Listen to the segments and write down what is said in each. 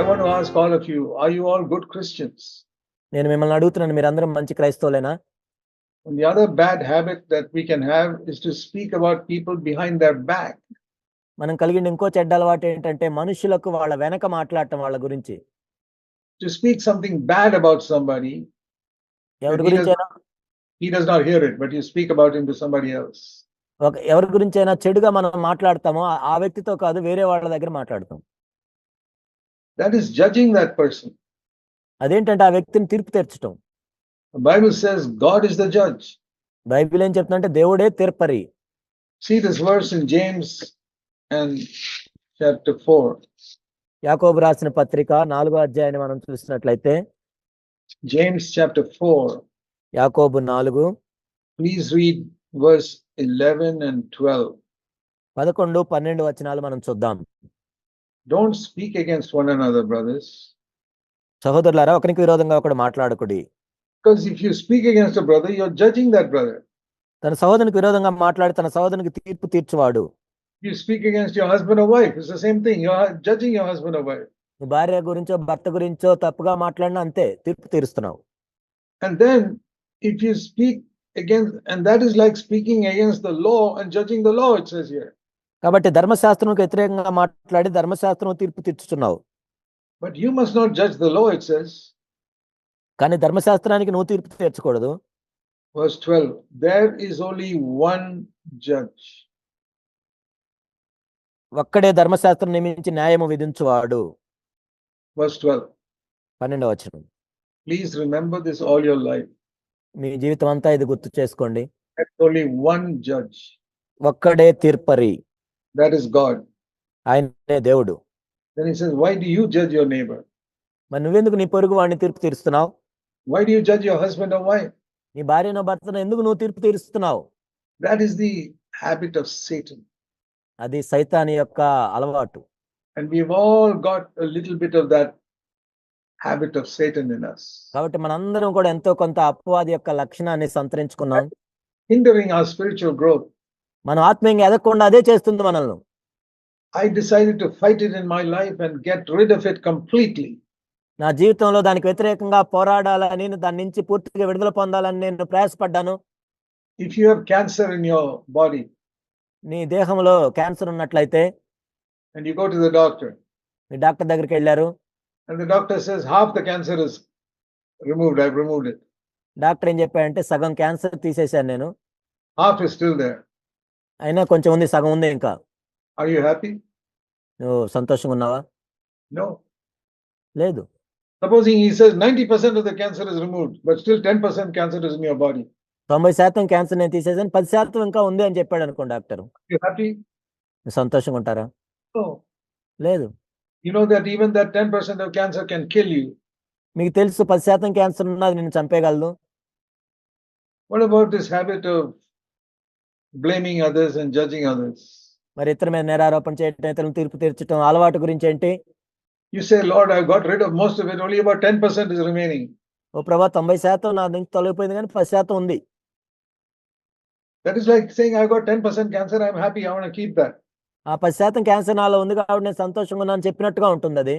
I want to ask all of you, are you all good Christians? నేను మిమ్మల్ని అడుగుతున్నాను మీరందరూ మంచి క్రైస్తవులేనా And the other bad habit that we can have is to speak about people behind their back. మనం కలిగిన ఇంకో చెడ్డ అలవాటు ఏంటంటే మనుషులకు వాళ్ళ వెనక మాట్లాడటం వాళ్ళ గురించి To speak something bad about somebody, ఎవరి he does, గురించైనా he does not hear it, but you speak about him to somebody else. ఒక ఎవరి గురించైనా చెడుగా మనం మాట్లాడతామో ఆ- ఆ వ్యక్తితో కాదు వేరే వాళ్ళ దగ్గర మాట్లాడతాం that is judging that person అదేంటంటే ఆ వ్యక్తిని తీర్పు తెర్చడం Bible says God is the judge Bible ఏం చెప్తుందంటే దేవుడే తీర్పరి. See this verse in James and chapter 4 యాకోబ్ రాసిన పత్రిక నాలుగో అధ్యాయాన్ని మనం చూసినట్లయితే జేమ్స్ చాప్టర్ ఫోర్ యాకోబు నాలుగు. ప్లీజ్ రీడ్ వర్స్ 11 అండ్ 12 పదకొండు పన్నెండు వచనాలు మనం చూద్దాం. Don't speak against one another, brothers. సహోదరులారా ఒకరికి విరోధంగా ఒకడు మాట్లాడకుడి Because if you speak against a brother, you're judging that brother. తన సహోదరునికి విరోధంగా మాట్లాడి తన సహోదరునికి తీర్పు తీర్చువాడు If you speak against your husband or wife, it's the same thing. You're judging your husband or wife. నీ భార్య గురించో భర్త గురించో తప్పుగా మాట్లాడినా అంతే తీర్పు తీరుస్తున్నావు And then if you speak against, and that is like speaking against the law and judging the law, it says here. కాబట్టి ధర్మశాస్త్రంకి వ్యతిరేకంగా మాట్లాడి ధర్మశాస్త్రం తీర్పు తీర్చుతున్నావు But you must not judge the law, it says. కానీ ధర్మశాస్త్రానికి నువ్వు తీర్పు తీర్చకూడదు Verse 12. There is only one judge. ఒక్కడే ధర్మశాస్త్రం నియమించి న్యాయము విధించువాడు Verse 12. పన్నెండవ వచనం Please remember this all your life. మీ జీవితం అంతా ఇది గుర్తు చేసుకోండి only one judge. ఒక్కడే తీర్పరి దాట్ ఇస్ గాడ్ ఆయనే దేవుడు. Why do you judge your neighbour మరి నువ్వెందుకు నీ పొరుగు వాడిని తీర్పు తీరుస్తున్నావు? Why do you judge your husband or wife నీ భార్యనో భర్తనో ఎందుకు నువ్వు తీర్పు తీరుస్తున్నావు? That is the habit of Satan అది సైతాని యొక్క అలవాటు. And we all got little bit of that habit of Satan in us. కాబట్టి మనందరం కూడా ఎంతో కొంత అపవాది యొక్క లక్షణాన్ని సంతరించుకున్నాం. హిండరింగ్ అవర్ స్పిరిచువల్ గ్రోత్ మనం ఆత్మీయంగా ఎదగకుండా అదే చేస్తుంది మనల్ని. I decided to fight it in my life and get rid of it completely నా జీవితంలో దానికి వ్యతిరేకంగా పోరాడాలని దాని నుంచి పూర్తిగా విడుదల పొందాలని నేను ప్రయాసపడ్డాను. If you have cancer in your body నీ దేహంలో క్యాన్సర్ ఉన్నట్లయితే and you go to the doctor నీ డాక్టర్ దగ్గరికి వెళ్ళారు. And the doctor says half the cancer is removed I removed it doctor ఏం చెప్పారంటే సగం క్యాన్సర్ తీసేశాను నేను. హాఫ్ ఇస్ స్టిల్ దేర్ అయినా కొంచెం ఉంది సగం ఉంది ఇంకా Are you happy? నువ్వు సంతోషంగా ఉన్నావా No. లేదు Supposing he says 90% of the cancer is removed, but still 10% cancer is in your body. తొంభై శాతం క్యాన్సర్ నేను తీసేసాను పది శాతం ఇంకా ఉంది అని చెప్పాడు అనుకోండి డాక్టర్ You happy? సంతోషంగా ఉంటారా No. లేదు You know that even that 10% of cancer can kill you. మీకు తెలుసు పది శాతం క్యాన్సర్ ఉన్నది నేను చంపేయగలదు What about this habit of blaming others and judging others మరి ఇతర మీద నేరారోపణ చేయటం ఇతరులను తీర్పు తీర్చడం అలవాటు గురించి ఏంటి? You say Lord I got rid of most of it only about 10% is remaining ఓ ప్రభా 90 శాతం నా దగ్గర తొలగిపోయింది కానీ 10 శాతం ఉంది. That is like saying I got 10% cancer I am happy I want to keep that ఆ 10 శాతం క్యాన్సర్ నాలో ఉంది కాబట్టి నేను సంతోషంగా ఉన్నాను చెప్పినట్టుగా ఉంటుంది అది.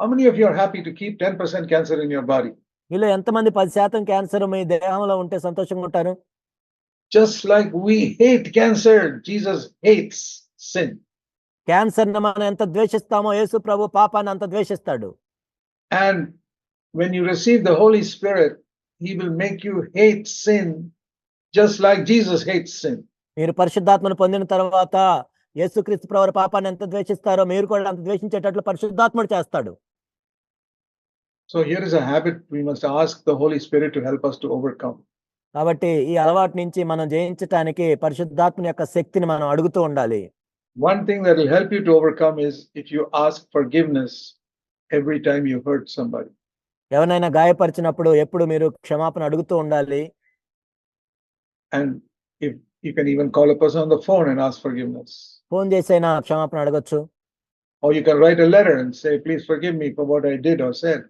How many of you are happy to keep 10% cancer in your body మీలో ఎంతమంది 10 శాతం క్యాన్సర్ మీ దేహంలో ఉంటే సంతోషంగా ఉంటారు? Just like we hate cancer, Jesus hates sin. Cancer మనం ఎంత ద్వేషిస్తామో యేసు ప్రభు పాపాన్ని అంత ద్వేషిస్తాడు And when you receive the Holy Spirit, He will make you hate sin just like Jesus hates sin. మీరు పరిశుద్ధాత్మను పొందిన తర్వాత యేసుక్రీస్తు ప్రభు పాపాన్ని ఎంత ద్వేషిస్తారో మీరు కూడా అంత ద్వేషించేటట్లు పరిశుద్ధాత్ముడు చేస్తాడు So here is a habit we must ask the Holy Spirit to help us to overcome. కాబట్టి ఈ అలవాటు నుంచి మనం జయించడానికి పరిశుద్ధాత్మ యొక్క శక్తిని మనం అడుగుతూ ఉండాలి. One thing that will help you to overcome is if you ask forgiveness every time you hurt somebody ఎవరైనా గాయపరిచినప్పుడు ఎప్పుడు మీరు క్షమాపణ అడుగుతూ ఉండాలి. And if you can even call a person on the phone and ask forgiveness phone చేసైనా క్షమాపణ అడగొచ్చు. Or you can write a letter and say please forgive me for what I did or said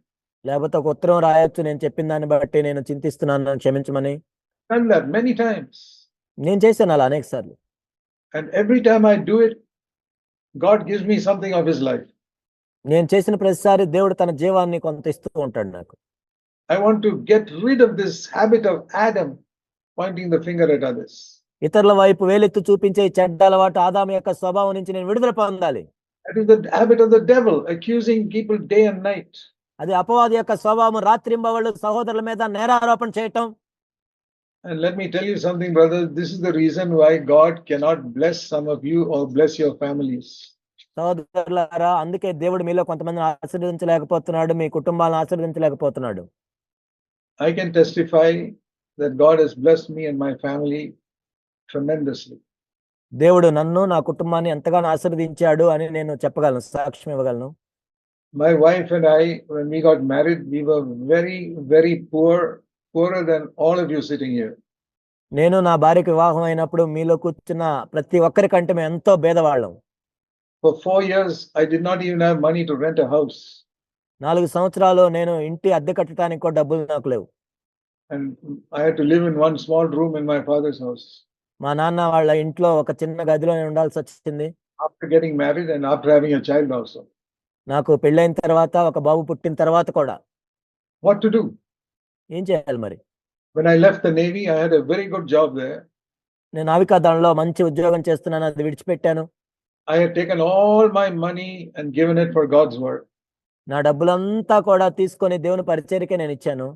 లేకపోతే ఒక ఉత్తరం రాయొచ్చు నేను చెప్పిన దాన్ని బట్టి నేను చింతిస్తున్నాను క్షమించమని. Done that many times. నేను చేశాను అలా అనేక సార్లు And every time I do it, God gives me something of His life. నేను చేసిన ప్రతిసారి దేవుడు తన జీవాన్ని కొంత ఇస్తూ ఉంటాడు నాకు I want to get rid of this habit of Adam pointing the finger at others. ఇతరుల వైపు వేలెత్తు చూపించే ఈ చెడ్డ అలవాటు ఆదాము యొక్క స్వభావం నుంచి నేను విడుదల పొందాలి That is the habit of the devil, accusing people day and night. అది అపవాది యొక్క స్వభావం రాత్రింబవళ్ళు సహోదరుల మీద నేరారోపణ చేయటం And let me tell you something, brothers. This is the reason why God cannot bless some of you or bless your families. సహోదరులారా అందుకే దేవుడు మీలో కొంతమందిని ఆశీర్వదించలేకపోతున్నాడు మీ కుటుంబాలను ఆశీర్వదించలేకపోతున్నాడు I can testify that God has blessed me and my family tremendously. దేవుడు నన్ను నా కుటుంబాన్ని ఎంతగానో ఆశీర్వదించాడు అని నేను చెప్పగలను సాక్ష్యం ఇవ్వగలను My wife and I, when we got married, we were very, very poor, poorer than all of you sitting here. నేను నా భార్యకు వివాహం అయినప్పుడు మీలో కూర్చున్న ప్రతి ఒక్కరికంటే మేము ఎంతో భేదవాళ్ళం For four years, I did not even have money to rent a house. నాలుగు సంవత్సరాలు నేను ఇంటి అద్దె కట్టడానికి కూడా డబ్బులు నాకు లేవు And I had to live in one small room in my father's house. మా నాన్న వాళ్ళ ఇంట్లో ఒక చిన్న గదిలో నేను ఉండాల్సి వచ్చింది After getting married and after having a child also. నాకు పెళ్ళైన తర్వాత ఒక బాబు పుట్టిన తర్వాత కూడా What to do? ఏం చేయాలి మరి When I left the Navy, I had a very good job there. నేను నావికా దళంలో మంచి ఉద్యోగం చేస్తున్నాను అది విడిచిపెట్టాను I had taken all my money and given it for God's work. నా డబ్బులంతా కూడా తీసుకొని దేవుని పరిచర్యకే నేను ఇచ్చాను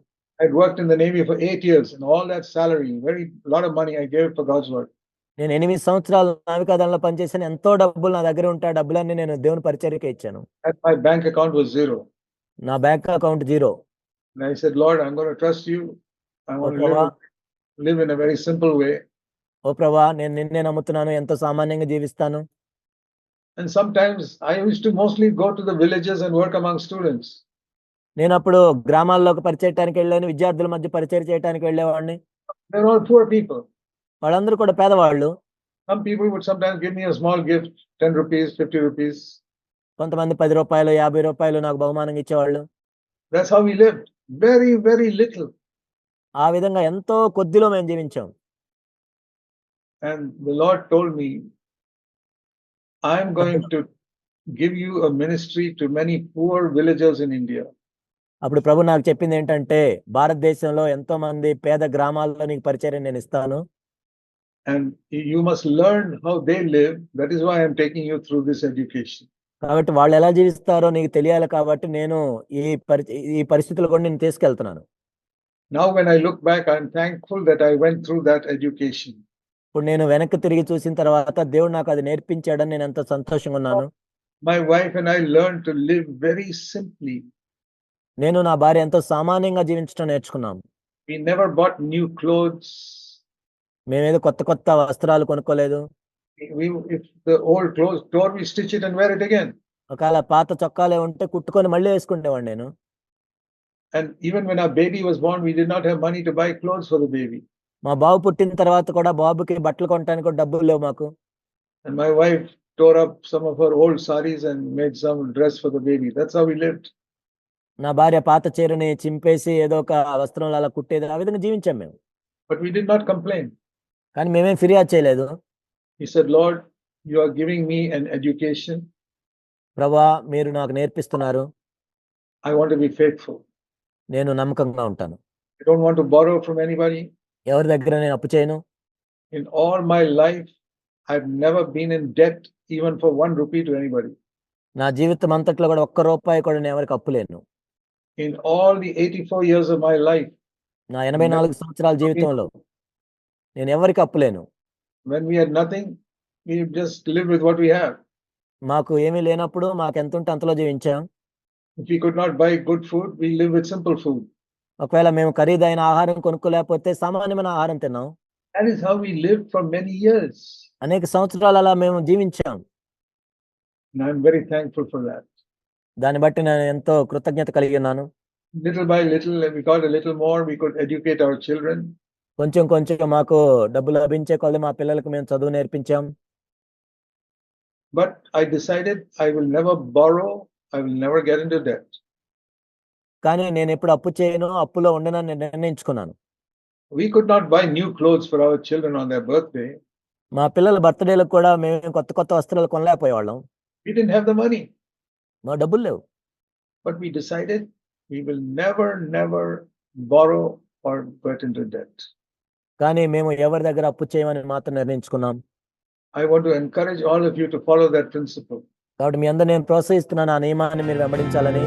I'd worked in the Navy for eight years and all that salary, very lot of money I gave it for God's work. నేను ఎనిమిది సంవత్సరాలు నావికా దళంలో పనిచేసాను ఎంతో డబ్బులు నా దగ్గర ఉంటే ఆ డబ్బులన్నీ నేను దేవుని పరిచర్యకే ఇచ్చాను And my bank account was zero. నా bank account zero And I said, Lord, I'm going to trust you. I want to ప్రభా live, live in a very simple way. ఓ ప్రభా నేను నిన్నే నమ్ముతున్నాను ఎంతో సామాన్యంగా జీవిస్తాను And sometimes I used to mostly go to the villages and work among students. నేను అప్పుడు గ్రామాల్లోకి పరిచయటానికి వెళ్ళాను విద్యార్థుల మధ్య పరిచయం చేయడానికి వెళ్ళేవాడిని They're all poor people. వాళ్ళందరూ కూడా పేదవాళ్ళు Some people would sometimes give me a small gift, 10 rupees, 50 rupees. కొంతమంది పది రూపాయలు యాభై రూపాయలు నాకు బహుమానంగా ఇచ్చేవాళ్ళు That's how we lived. Very, very little. ఆ విధంగా ఎంతో కొద్దిలో మేము జీవించాం And the Lord told me, I'm going to give you a ministry to many poor villagers in India. అప్పుడు ప్రభు నాకు చెప్పింది ఏంటంటే భారతదేశంలో ఎంతో మంది పేద గ్రామాల్లో నీకు పరిచయం నేను ఇస్తాను And you must learn how they live. That is why I'm taking you through this education. కాబట్టి వాళ్ళు ఎలా జీవిస్తారో నీకు తెలియాలి కాబట్టి నేను ఈ పరి ఈ పరిస్థితులు కూడా నేను తీసుకెళ్తున్నాను Now, when I look back, I'm thankful that I went through that education. ఇప్పుడు నేను వెనక్కి తిరిగి చూసిన తర్వాత దేవుడు నాకు అది నేర్పించాడని నేను ఎంతో సంతోషంగా ఉన్నాను My wife and I learned to live very simply. నేను నా భార్య ఎంతో సామాన్యంగా జీవించడం నేర్చుకున్నాం We never bought new clothes. మేమేదో కొత్త కొత్త వస్త్రాలు కొనుక్కోలేదు We, if the old clothes tore, we stitch it and wear it again. ఒకవేళ పాత చొక్కాలే ఉంటే కుట్టుకొని మళ్ళీ వేసుకునేవాడిని నేను And even when our baby was born, we did not have money to buy clothes for the baby. మా బాబు పుట్టిన తర్వాత కూడా బాబుకి బట్టలు కొనడానికి కూడా డబ్బులు లేవు మాకు And my wife tore up some of her old saris and made some dress for the baby. That's how we lived. నా భార్య పాత చీరని చింపేసి ఏదో ఒక వస్త్రంలో అలా కుట్టేది ఆ విధంగా జీవించాం మేము But we did not complain. కానీ మేమేం ఫిర్యాదు చేయలేదు He said, Lord, you are giving me an education. ప్రభా మీరు నాకు నేర్పిస్తున్నారు I want to be faithful. నేను నమ్మకంగా ఉంటాను I don't want to borrow from anybody. ఎవరి దగ్గర నేను అప్పు చేయను In all my life, I've never been in debt even for one rupee to anybody. నా జీవితం అంతట్లో కూడా ఒక్క రూపాయి కూడా నేను ఎవరికి అప్పు లేను In all the 84 years of my life, నా ఎనభై నాలుగు సంవత్సరాల జీవితంలో నేను ఎవరికి అప్పు లేను when we had nothing, we just lived with what we have. మాకు ఏమీ లేనప్పుడు మాకు ఎంత ఉంటే అంతలో జీవించాం If we could not buy good food, we live with simple food. ఒకవేళ మేము ఖరీదైన ఆహారం కొనుక్కోలేకపోతే సామాన్యమైన ఆహారం తిన్నాం That is how we lived for many years. అనేక సంవత్సరాలు అలా మేము జీవించాం And I'm very thankful for that. దాన్ని బట్టి నేను ఎంతో కృతజ్ఞత కలిగి ఉన్నాను Little by little, we got a little more, we could educate our children. కొంచెం కొంచెం మాకు డబ్బు లభించే కొద్ది మా పిల్లలకు మేము చదువు నేర్పించాం. But I decided I will never borrow I will never get into debt కానీ నేను ఎప్పుడు అప్పు చేయను అప్పులో ఉండనని నిర్ణయించుకున్నాను. We could not buy new clothes for our children on their birthday మా పిల్లల బర్త్డేలకు కూడా మేము కొత్త కొత్త వస్త్రాలు కొనలేకపోయే వాళ్ళం we did have the money మా డబ్బులు లేవు. But we decided we will never never borrow or get into కానీ మేము ఎవరి దగ్గర అప్పు చేయమని మాత్రం నిర్ణయించుకున్నాం I want to encourage all of you to follow that principle. కాబట్టి మీ అందరూ నేను ప్రోత్సహిస్తున్నాను ఆ నియమాన్ని మీరు వెంబడించాలని